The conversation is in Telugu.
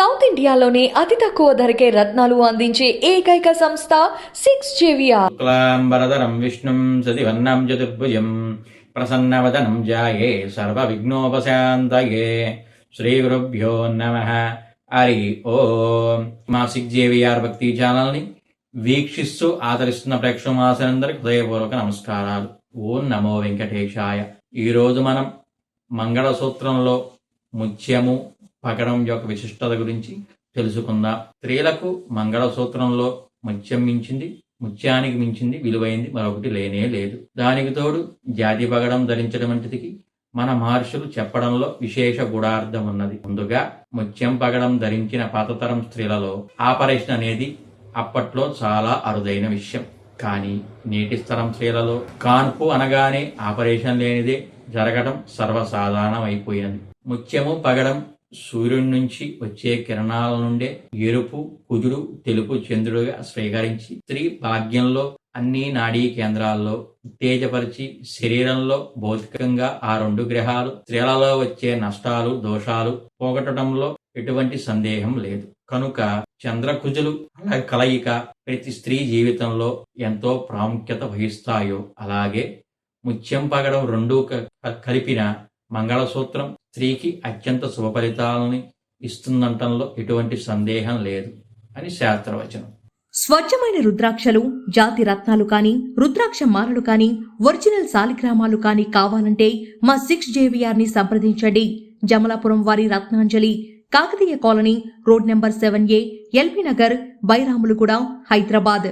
సౌత్ ఇండియాలోనే అతి తక్కువ ధరకే రత్నాలు అందించే ఏకైక సంస్థ సిక్స్ జేవిఆర్. శుక్లాంబరధరం విష్ణుం సతివర్ణం చతుర్భుజం ప్రసన్నవదనం జాయే సర్వవిఘ్నోపశాంతయే. శ్రీ గురుభ్యో నమ. హరి ఓం. మా సిక్స్ జేవిఆర్ భక్తి ఛానల్ని వీక్షిస్తూ ఆదరిస్తున్న ప్రేక్షమాసనందరికి హృదయపూర్వక నమస్కారాలు. ఓం నమో వెంకటేశాయ. ఈరోజు మనం మంగళసూత్రంలో ముత్యము పగడం యొక్క విశిష్టత గురించి తెలుసుకుందాం. స్త్రీలకు మంగళసూత్రంలో ముత్యం మించింది ముత్యానికి మించింది విలువైంది మరొకటి లేనే లేదు. దానికి తోడు జాతి పగడం ధరించడం వంటిది మన మహర్షులు చెప్పడంలో విశేష గుడార్థం ఉన్నది. ముందుగా ముత్యం పగడం ధరించిన పాతతరం స్త్రీలలో ఆపరేషన్ అనేది అప్పట్లో చాలా అరుదైన విషయం. కానీ నేటి స్థలం స్త్రీలలో కాన్పు అనగానే ఆపరేషన్ లేనిదే జరగడం సర్వసాధారణం అయిపోయింది ముత్యము పగడం సూర్యుడి నుంచి వచ్చే కిరణాల నుండే ఎరుపు కుజుడు తెలుపు చంద్రుడిగా స్వీకరించి స్త్రీ భాగ్యంలో అన్ని నాడీ కేంద్రాల్లో ఉత్తేజపరిచి శరీరంలో భౌతికంగా ఆ రెండు గ్రహాలు స్త్రీలలో వచ్చే నష్టాలు దోషాలు పోగొట్టడంలో ఎటువంటి సందేహం లేదు. కనుక చంద్రకుజులు అలా కలయిక ప్రతి స్త్రీ జీవితంలో ఎంతో ప్రాముఖ్యత వహిస్తాయో అలాగే ముత్యం పగడం రెండూ క- కలిపిన మంగళసూత్రం స్త్రీకి అత్యంత శుభ ఫలితాలని ఇస్తుందంటంలో ఎటువంటి సందేహం లేదు అని శాస్త్రవచనం. స్వచ్ఛమైన రుద్రాక్షలు జాతి రత్నాలు కానీ రుద్రాక్ష మాలలు కానీ ఒరిజినల్ సాలిగ్రామాలు కానీ కావాలంటే మా సిక్స్ జేవిఆర్ని సంప్రదించండి. జమలాపురం వారి Ratnanjali Kakatiya colony road number seven A L B Nagar Bairamalguda Hyderabad.